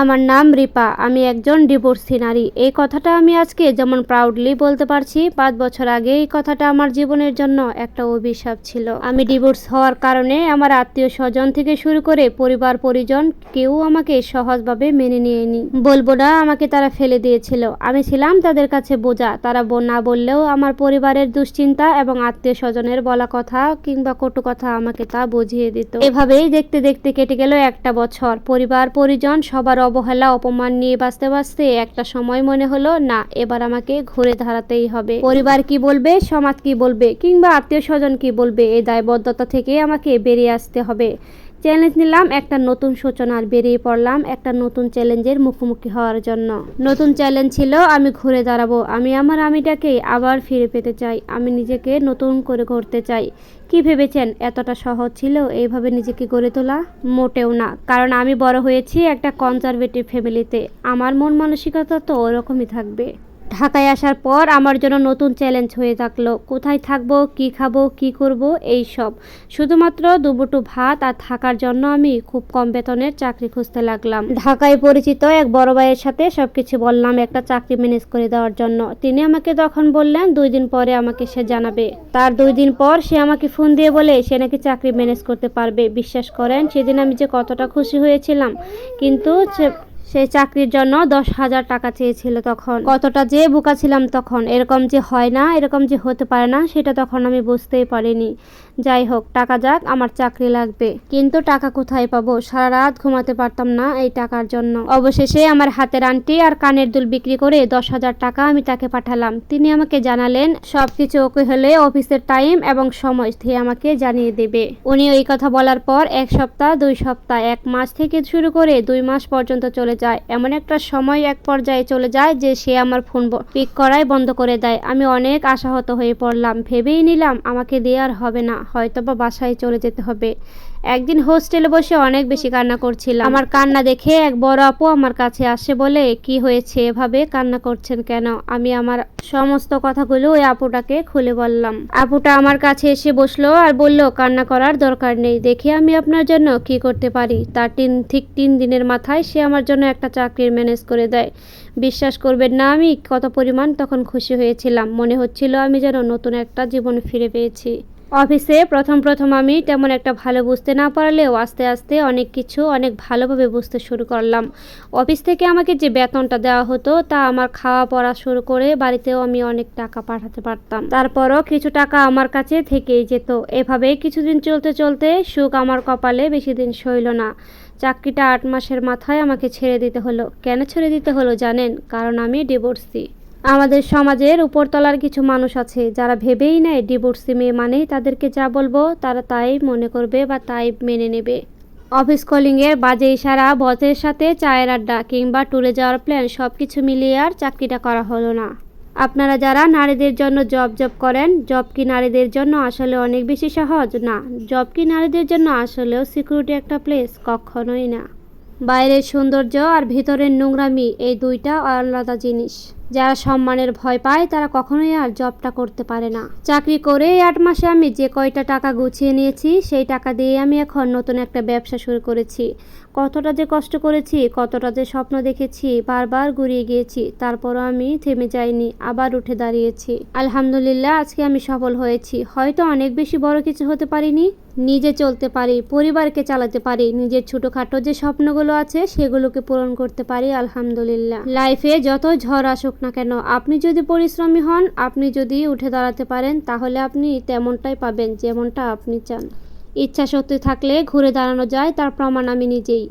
আমার নাম রিপা, আমি একজন ডিভোর্সি নারী। এই কথাটা আমি আজকে যেমন প্রাউডলি বলতে পারছি, পাঁচ বছর আগে এই কথাটা আমার জীবনের জন্য একটা অভিশাপ ছিল। আমি ডিভোর্স হওয়ার কারণে আমার আত্মীয় স্বজন থেকে শুরু করে পরিবার, পরিজন কেউ আমাকে সহজভাবে মেনে নিয়েনি। বলব না, আমাকে তারা ফেলে দিয়েছিল। আমি ছিলাম তাদের কাছে বোঝা। তারা না বললেও আমার পরিবারের দুশ্চিন্তা এবং আত্মীয় স্বজনের বলা কথা কিংবা কটু কথা আমাকে তা বুঝিয়ে দিত। এভাবেই দেখতে দেখতে কেটে গেল একটা বছর। পরিবার, পরিজন সবার অবহেলা, অপমান নিয়ে বাঁচতে বাঁচতে একটা সময় মনে হলো, না, এবার আমাকে ঘুরে দাঁড়াতেই হবে। পরিবার কি বলবে, সমাজ কি বলবে, কিংবা আত্মীয় স্বজন কি বলবে, এই দায়বদ্ধতা থেকে আমাকে বেরিয়ে আসতে হবে। চ্যালেঞ্জ নিলাম একটা নতুন সূচনার বেরিয়ে পড়লাম একটা নতুন চ্যালেঞ্জের মুখোমুখি হওয়ার জন্য। নতুন চ্যালেঞ্জ ছিল, আমি ঘুরে দাঁড়াবো, আমি আমার আমিটাকে আবার ফিরে পেতে চাই, আমি নিজেকে নতুন করে গড়তে চাই। কি ভেবেছেন? এতটা সহজ ছিল? এইভাবে নিজেকে গড়ে তোলা মোটেও না। কারণ আমি বড় হয়েছি একটা কনজারভেটিভ ফ্যামিলিতে আমার মন মানসিকতা তো ওরকমই থাকবে। ঢাকায় আসার পর আমার জন্য নতুন চ্যালেঞ্জ হয়ে থাকল। কোথায় থাকব, কি খাব, কি করব, এই সব। শুধুমাত্র দুবুটু ভাত আর থাকার জন্য আমি খুব কম বেতনের চাকরি খুঁজতে লাগলাম। ঢাকায় পরিচিত এক বড় ভাইয়ের সাথে সবকিছু বললাম একটা চাকরি ম্যানেজ করে দেওয়ার জন্য। তিনি আমাকে তখন বললেন, দুই দিন পরে আমাকে সে জানাবে। তার দুই দিন পর সে আমাকে ফোন দিয়ে বলে, সে নাকি চাকরি ম্যানেজ করতে পারবে। বিশ্বাস করেন, সেদিন আমি যে কতটা খুশি হয়েছিলাম। কিন্তু সেই চাকরির জন্য দশ হাজার টাকা চেয়েছিল তখন। কতটা যে বোকা ছিলাম তখন, এরকম যে হয় না, এরকম যে হতে পারে না, সেটা তখন আমি বুঝতেই পারিনি। যাই হোক, টাকা যাক, আমার চাকরি লাগবে। কিন্তু টাকা কোথায় পাবো? সারা রাত ঘুমাতে পারতাম না এই টাকার জন্য। অবশেষে আমার হাতের আংটি আর কানের দুল বিক্রি করে দশ হাজার টাকা আমি তাকে পাঠালাম। তিনি আমাকে জানালেন, সবকিছু ওকে হলে অফিসের টাইম এবং সময় সে আমাকে জানিয়ে দেবে। উনি ওই কথা বলার পর এক সপ্তাহ, দুই সপ্তাহ, এক মাস থেকে শুরু করে দুই মাস পর্যন্ত চলে যায়। এমন একটা সময় এক পর্যায়ে চলে যায় যে সে আমার ফোন পিক করাই বন্ধ করে দেয়। আমি অনেক আশাহত হয়ে পড়লাম। ভেবেই নিলাম আমাকে দেওয়ার হবে না। হয়তো বা বাসায় চলে যেতে হবে। একদিন হোস্টেলে বসে অনেক বেশি কান্না করছিলাম। আমার কান্না দেখে এক বড় আপু আমার কাছে আসে বলে, কি হয়েছে? এভাবে কান্না করছেন কেন? আমি আমার সমস্ত কথাগুলো ওই আপুটাকে খুলে বললাম। আপুটা আমার কাছে এসে বসল আর বলল, কান্না করার দরকার নেই। দেখি আমি আপনার জন্য কি করতে পারি। তার তিন, ঠিক তিন দিনের মাথায় সে আমার জন্য একটা চাকরির ম্যানেজ করে দেয়। বিশ্বাস করবেন না আমি, কত পরিমাণ তখন খুশি হয়েছিলাম। মনে হচ্ছিল আমি যেন নতুন একটা জীবন ফিরে পেয়েছি। অফিসে প্রথম প্রথম আমি তেমন একটা ভালো বুঝতে না পারলেও আস্তে আস্তে অনেক কিছু অনেক ভালোভাবে বুঝতে শুরু করলাম। অফিস থেকে আমাকে যে বেতনটা দেওয়া হতো তা আমার খাওয়া পড়া শুরু করে বাড়িতেও আমি অনেক টাকা পাঠাতে পারতাম। তারপরও কিছু টাকা আমার কাছে থেকেই যেত। এভাবেই কিছুদিন চলতে চলতে সুখ আমার কপালে বেশি দিন সইল না। চাকরিটা আট মাসের মাথায় আমাকে ছেড়ে দিতে হলো। কেন ছেড়ে দিতে হলো জানেন? কারণ আমি ডিভোর্সি। আমাদের সমাজের উপরতলার কিছু মানুষ আছে, যারা ভেবেই নেয় ডিভোর্সি মেয়ে মানেই তাদেরকে যা বলব, তারা তাই মনে করবে বা তাই মেনে নেবে। অফিস কলিংয়ের বাজে ইশারা, বসের সাথে চায়ের আড্ডা কিংবা ট্যুরে যাওয়ার প্ল্যান সব কিছু মিলিয়ে আর চাকরিটা করা হলো না। আপনারা যারা নারীদের জন্য জব জব করেন, জব কি নারীদের জন্য আসলে অনেক বেশি সহজ? না, জব কি নারীদের জন্য আসলেও সিকিউরিটি একটা প্লেস, কখনোই না। বাইরের সৌন্দর্য আর ভিতরের নোংরামি, এই দুইটা আলাদা জিনিস। যারা সম্মানের ভয় পায়, তারা কখনোই আর জবটা করতে পারে না। চাকরি করে আট মাসে আমি যে কয়টা টাকা গুছিয়ে নিয়েছি, সেই টাকা দিয়ে আমি এখন নতুন একটা ব্যবসা শুরু করেছি। কতটা যে কষ্ট করেছি, কতটা যে স্বপ্ন দেখেছি, বারবার ঘুরিয়ে গিয়েছি, তারপরও আমি থেমে যাইনি, আবার উঠে দাঁড়িয়েছি। আলহামদুলিল্লাহ, আজকে আমি সফল হয়েছি। হয়তো অনেক বেশি বড় কিছু হতে পারিনি, নিজে চলতে পারি, পরিবারকে চালাতে পারি, নিজের ছোটোখাটো যে স্বপ্নগুলো আছে, সেগুলোকে পূরণ করতে পারি, আলহামদুলিল্লাহ। লাইফে যত ঝড় আসুক না কেন? আপনি যদি পরিশ্রমী হন, আপনি যদি উঠে দাঁড়াতে পারেন, তাহলে আপনি তেমনটাই পাবেন যেমনটা আপনি চান। ইচ্ছা শক্তি থাকলে ঘুরে দাঁড়ানো যায়, তার প্রমাণ আমি নিজেই।